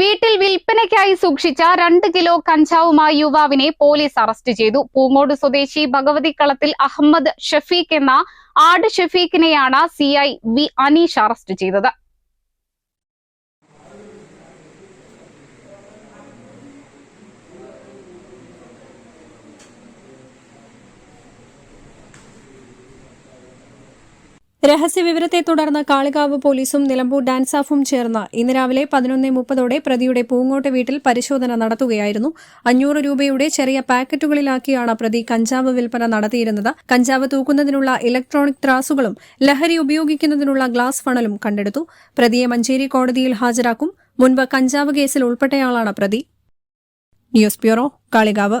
വീട്ടിൽ വിൽപ്പനയ്ക്കായി സൂക്ഷിച്ച രണ്ട് കിലോ കഞ്ചാവുമായി യുവാവിനെ പോലീസ് അറസ്റ്റ് ചെയ്തു. പൂങ്ങോട് സ്വദേശി ഭഗവതിക്കളത്തിൽ അഹമ്മദ് ഷഫീഖ് എന്ന ആട് ഷഫീഖിനെയാണ് സിഐ വി അനീഷ് അറസ്റ്റ് ചെയ്തത്. രഹസ്യവിവരത്തെ തുടർന്ന് കാളികാവ് പോലീസും നിലമ്പൂർ ഡാൻസാഫും ചേർന്ന് ഇന്ന് രാവിലെ പതിനൊന്ന് മുപ്പതോടെ പ്രതിയുടെ പൂങ്ങോട്ട് വീട്ടിൽ പരിശോധന നടത്തുകയായിരുന്നു. അഞ്ഞൂറ് രൂപയുടെ ചെറിയ പാക്കറ്റുകളിലാക്കിയാണ് പ്രതി കഞ്ചാവ് വിൽപ്പന നടത്തിയിരുന്നത്. കഞ്ചാവ് തൂക്കുന്നതിനുള്ള ഇലക്ട്രോണിക് ത്രാസുകളും ലഹരി ഉപയോഗിക്കുന്നതിനുള്ള ഗ്ലാസ് ഫണലും കണ്ടെടുത്തു. പ്രതിയെ മഞ്ചേരി കോടതിയിൽ ഹാജരാക്കും. മുൻപ് കഞ്ചാവ് കേസിൽ ഉൾപ്പെട്ടയാളാണ് പ്രതി. News bureau Kalikavu.